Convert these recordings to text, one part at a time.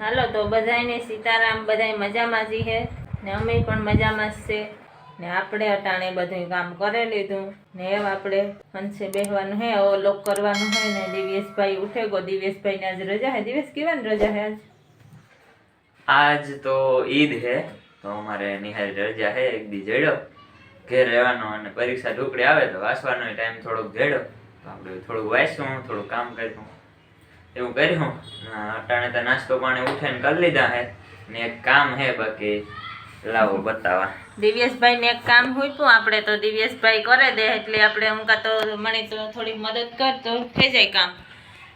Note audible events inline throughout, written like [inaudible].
હાલો, તો બધાને સીતારામ, બધાય મજામાં જ છે ને અમે પણ મજામાં જ છે. ને આપણે અટાણે બધું કામ કરી લીધું. ને એમ આપણે હંસે બેહવાનું હે ઓ લોક કરવાનું હોય ને દિવ્યેશભાઈ ઉઠે ગો. દિવ્યેશભાઈને આજ રજા હે? દિવસ કેવાની રજા હે આજ? આજ તો ઈદ હે, તો અમારે નિહાળ રજા હે, એક દી જડ્યો. ઘેર રહેવાનો અને પરીક્ષા ઢુકડી આવે તો વાંચવાનો ટાઈમ થોડોક જડ્યો. તો આપણે થોડું વાંચ્યું થોડું કામ કર્યું એવું કર્યું? ને અટાણે તો નાસ્તો પાણી ઉઠાઈને કરી લીધા હે. ને એક કામ હે બાકી લાવો બતાવા. દિવ્યેશભાઈને એક કામ હુંપ્યું આપણે તો દિવ્યેશભાઈ કરે દે એટલે આપણે અમુકા તો મને તો થોડીક મદદ કર તો થઈ જાય કામ.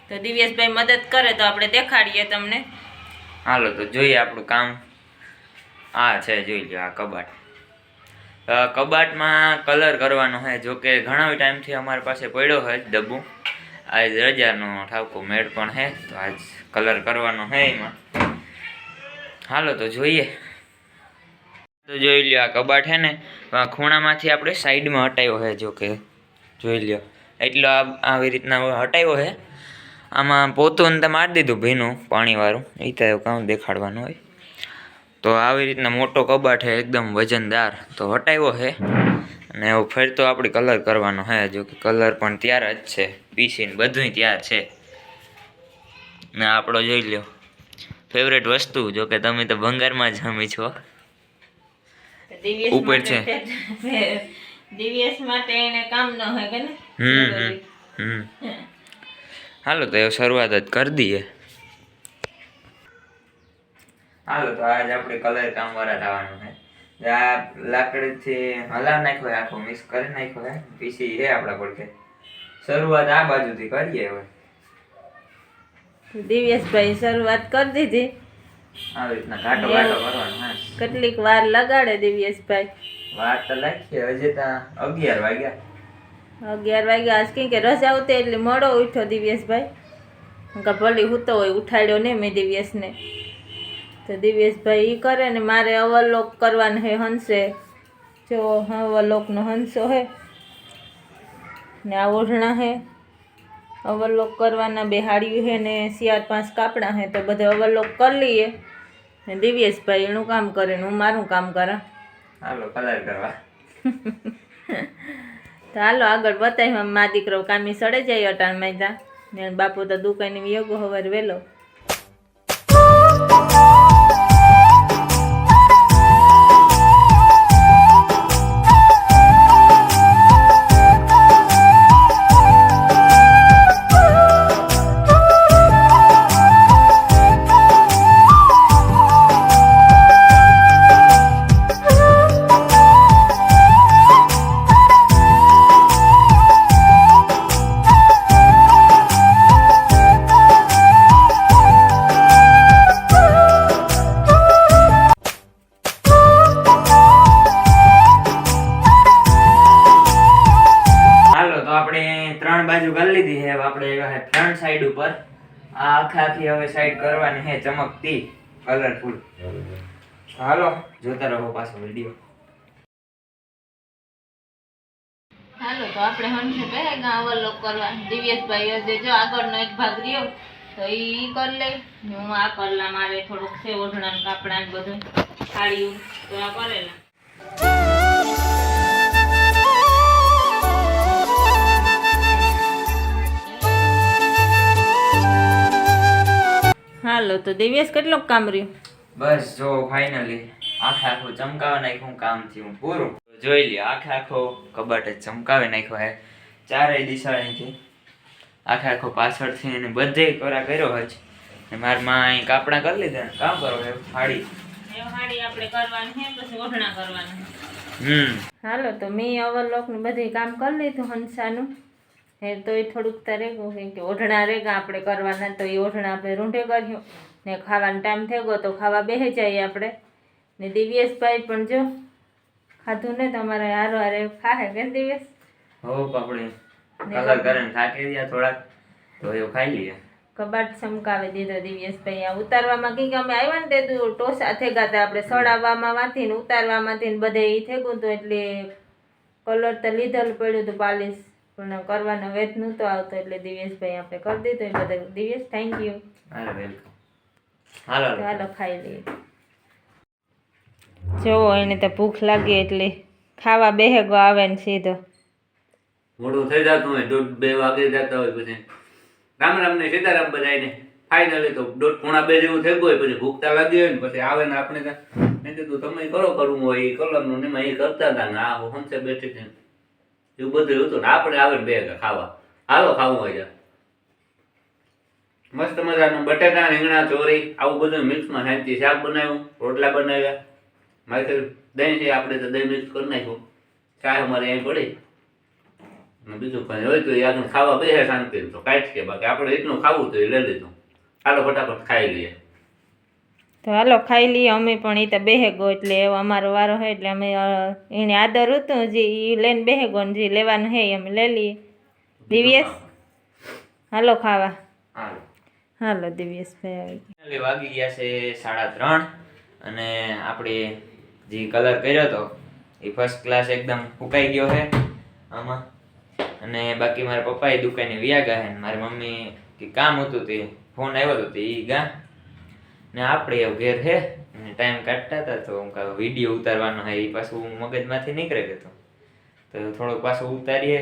તો દિવ્યેશભાઈ મદદ કરે તો આપણે દેખાડીએ તમને. હાલો તો જોઈએ આપણું કામ. આ છે જોઈ લો આ કબાટ. કબાટમાં કલર કરવાનો છે જોકે ઘણા ટાઈમથી અમારી પાસે પડ્યો હોય ડબ્બુ. આજ રજાનો ઠાવકો મેળ પણ હે, તો આજ કલર કરવાનો છે એમાં. હાલો તો જોઈએ. તો જોઈ લ્યો આ કબાટ છે ને ખૂણામાંથી આપણે સાઈડમાં હટાવ્યો છે જો કે. જોઈ લ્યો. એટલો આ, આવી રીતના હટાવ્યો છે આમાં પોતું તો મારી દીધું ભીનું, પાણીવાળું. એ તો એવું દેખાડવાનું હોય. તો આવી રીતના મોટો કબાટ છે એકદમ વજનદાર. તો હટાવ્યો છે અને એવું ફરતો આપણે કલર કરવાનો હે જો કે કલર પણ ત્યાર જ છે. પીસીને બધુંય ત્યાર છે. ને આપણો જોઈ લ્યો. ફેવરેટ વસ્તુ જો કે તમે તો ભંગારમાં જમી છો. ઉપર છે. દિવ્યેશ માટે એને કામ ન હોય કે ને? હમ હમ હમ. હાલો તો એ શરૂઆત જ કરી દઈએ. હાલો તો આજ આપણે કલર કામ વાળા થવાનું છે આ લાકડીથી હલાવ નાખ્યો હોય આખો મિક્સ કરી નાખ્યો હે. પીસી હે આપણા પડખે શરૂઆત આ બાજુથી કરીએ હવે. દિવ્યેશભાઈ શરૂઆત કરી દીધી. આવી રીતના ઘાટો ઘાટો કરવાનો હા. કેટલીક વાર લગાડે દિવ્યેશભાઈ. વાર તો લાગીએ હજી ત્યાં અગિયાર વાગ્યા. અગિયાર વાગ્યા આજ કેમ કે રજા આવતી એટલે મોડો ઉઠ્યો દિવ્યેશભાઈ. હું તો ભલી હોય ઉઠાડ્યો ને મેં દિવ્યેશને. તો દિવ્યેશભાઈ એ કરે ને મારે અવલોક કરવાનું હે હંસે. જો અવલોકનો હંસો હે ને આ ઓઢણા હે. અવલોક કરવાના બે હાડિયું હે ને ચાર પાંચ કાપડા હે તો બધે અવલોક કરી લઈએ. ને દિવ્યેશભાઈ એનું કામ કરે ને હું મારું કામ કરા. હાલો કલર કરવા. [laughs] તો હાલો આગળ બતાવી મા દીકરો કામી સડે જાય અટાણ માયતા ને બાપુ તો દુકાને યોગો હવાર વેલો. બાજુ કરી લીધી છે. આપણે ફ્રન્ટ સાઈડ ઉપર. આ આખે આખી હવે સાઈડ કરવાની છે ચમકતી કલરફુલ હાલો, જોતા રહો પાછો વીડિયો હાલો, તો આપણે હંસે પહેલા લોક કરવા દિવ્યેશભાઈ હજે જો આગળનો એક ભાગ રહ્યો, તો એ કરી લઈ હું આ કરલા મારે થોડુંક છે ઓઢણા કાપડા ને બધું. થાળીયું, તો આ કરેલા. હાલો તો દિવ્યેશ કેટલો કામ રહ્યું? બસ જો ફાઇનલી આખે આખું ચમકાવી નાખ્યું કામ થયું પૂરું. જોઈ લે આખે આખો કબાટ જ ચમકાવી નાખ્યો હે. ચારેય દિશાએથી આખે આખો પાછળથી એને બધે કરા કર્યો હજ ને મારા માં અહીં કાપડા કરી લીધા કામ કરો હે ફાડી હાડી આપણે કરવાની છે પછી ઓઢણા કરવાના હમ. હાલો તો મેં અવલોકનું બધું કામ કરી લીધું હંસાનું. હે તો એ થોડુંક તારે કેમ કે ઓઢણા રેગા આપણે કરવાના તો એ ઓઢણા આપણે રૂંઢે કર્યું. ને ખાવાનો ટાઈમ થઈ ગયો તો ખાવા બેસી જઈએ આપણે. ને દિવ્યેશભાઈ પણ જો ખાધું ને તમારે હારો હારે ખાહે કે દિવ્યેશ? હો આપણે કલર કરીને થાકી ગયા થોડાક તો એવું ખાઈ લઈએ. કબાટ ચમકાવી દીધો દિવ્યેશભાઈ. આ ઉતારવામાં કંઈક અમે આવ્યા ને તે ટોસા થઈ ગયા હતા આપણે સડાવવામાં માંથી ને ઉતારવામાંથી ને બધે એ થઈ ગયું હતું એટલે કલર તો લીધેલ પડ્યું હતું પાલિશ પણ કરવાનો વેત નહોતો આવતો એટલે દિવ્યેશભાઈ આપણે કરી દીધો. એટલે બધા દિવ્યેશ થેન્ક યુ અરે વેલકમ હાલો હાલો. ખાઈ લઈએ. જોવો એને તો ભૂખ લાગી એટલે ખાવા બેહેગો આવે ને સીધો. મોડું થઈ જતું હોય દોઢ બે વાગે જતા હોય પછી. રામ રામ ને સીતારામ બધાને ફાઇનલી તો દોઢ પોણા બે જેવું થઈ ગયું હોય પછી ભૂખતા લાગી હોય ને પછી આવે ને આપણે મેં કીધું તમે કરો કરવું હોય એ કલરનું ને એમાં એ કરતા હતા ને આ હંસે બેઠી હતી. એવું બધું હતું ને આપણે આવે ને બે ખાવા. હાલો ખાવું હોય મસ્ત મજાનું બટેટા, રીંગણા ચોરી આવું બધું મિક્સમાં શાંતિ શાક બનાવ્યું, રોટલા બનાવ્યા. મારે દહીં છે, આપણે તો દહીં મિક્સ કરી નાખ્યું. ચા અમારે અહીં પડી. અને બીજું કંઈ હોય તો એ આગળ ખાવા બે શાંતિ તો કાઢ કે બાકી આપણે એટલું ખાવું તો એ લઈ લીધું. હાલો ફટાફટ ખાઈ લઈએ. તો હાલો ખાઈ લઈએ અમે પણ એ તો બેહેગો એટલે અમારો વારો હોય એટલે અમે એને આદર હતું જે એ લઈને બેહેગો ને જે લેવાનું હે અમે લઈ લઈએ. દિવ્યેશ? હાલો ખાવા. હાલો. દિવ્યેશભાઈ આવી ગયા. વાગી ગયા છે સાડા ત્રણ અને આપણે જે કલર કર્યો હતો એ ફર્સ્ટ ક્લાસ એકદમ ફૂકાઈ ગયો છે આમાં. અને બાકી મારા પપ્પાએ દુકાને વ્યા ગયા મારી મમ્મી કે કામ હતું તે ફોન આવ્યો હતો તે એ ગા. ને આપણે એવું ઘેર હે અને ટાઈમ કાઢતા હતા તો હું વીડિયો ઉતારવાનો હે એ પાછું મગજમાંથી નીકળે ગયો તો. થોડોક પાછું ઉતારીએ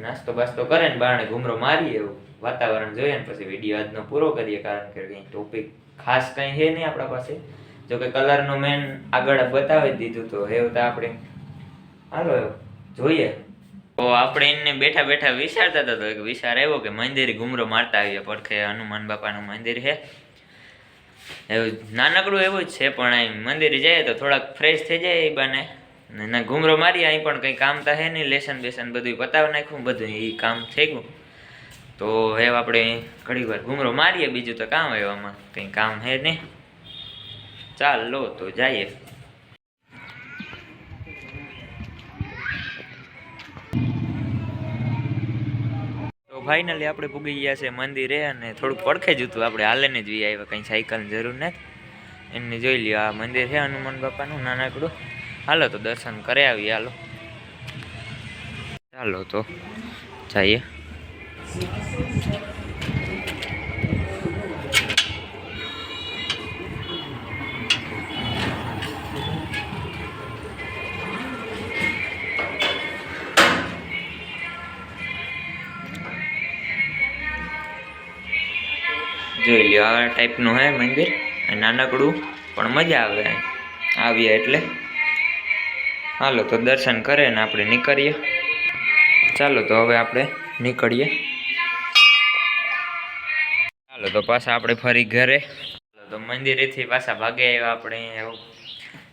નાસ્તો બાસ્તો કરે ને બારણે ઘૂમરો મારીએ એવું. વાતાવરણ જોઈએ ને પછી વીડિયો આજનો પૂરો કરીએ, કારણ કે કંઈ ટોપિક ખાસ કંઈ હે નહીં આપણા પાસે. જો કે કલરનો મેન આગળ બતાવી દીધું તો એવું તો આપણે. હાલો, જોઈએ. તો આપણે એને બેઠા બેઠા વિચારતા હતા તો એક વિચાર આવ્યો કે મંદિર ઘૂમરો મારતા આવીએ. પડખે હનુમાન બાપાનું મંદિર છે એવું નાનકડું એવું જ છે, પણ અહીં મંદિરે જઈએ તો થોડાક ફ્રેશ થઈ જાય એ બાને. ને ઘૂમરો મારી અહીં પણ કંઈ કામ તો હે નહીં, લેસન બેસન બધું પતાવી નાખ્યું બધું એ કામ થઈ ગયું. તો હવે આપણે ઘણી વાર ઘૂમરો મારીએ, બીજું તો કામ એવામાં, કંઈ કામ હે નહીં. ચાલ તો જઈએ. ફાઇનલી આપણે પૂગી ગયા છે મંદિરે અને થોડુંક પડખે જ હતું. આપણે હાલને જ વી આવ્યા. કંઈ સાયકલની જરૂર નથી. એમને જોઈ લ્યો, આ મંદિર છે હનુમાન બાપાનું, નાનકડું. હાલો તો દર્શન કરી આવીએ, હાલો. ચાલો તો, જઈએ. જોઈ લ્યો આ ટાઈપનું હે મંદિર નાનકડું, પણ મજા આવે. આવીએ એટલે. હાલો તો દર્શન કરે ને આપણે નીકળીએ. ચાલો તો હવે આપણે નીકળીએ. ચાલો તો પાછા આપણે ફરી ઘરે. ચાલો તો મંદિરેથી પાછા ભાગે આવ્યા આપણે. એવું.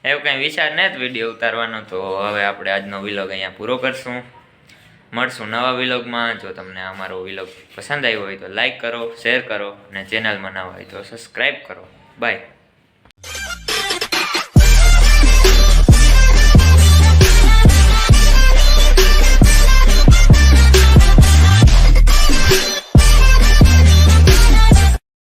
એવું કંઈ વિચાર નથી વીડિયો ઉતારવાનો, તો હવે આપણે આજનો વિલોગ અહીંયા પૂરો કરશું. મળશું નવા વિલોગમાં. જો તમને અમારો વિલોગ પસંદ આવ્યો હોય તો લાઈક કરો શેર કરો અને ચેનલમાં નવા હોય તો સબસ્ક્રાઈબ કરો. બાય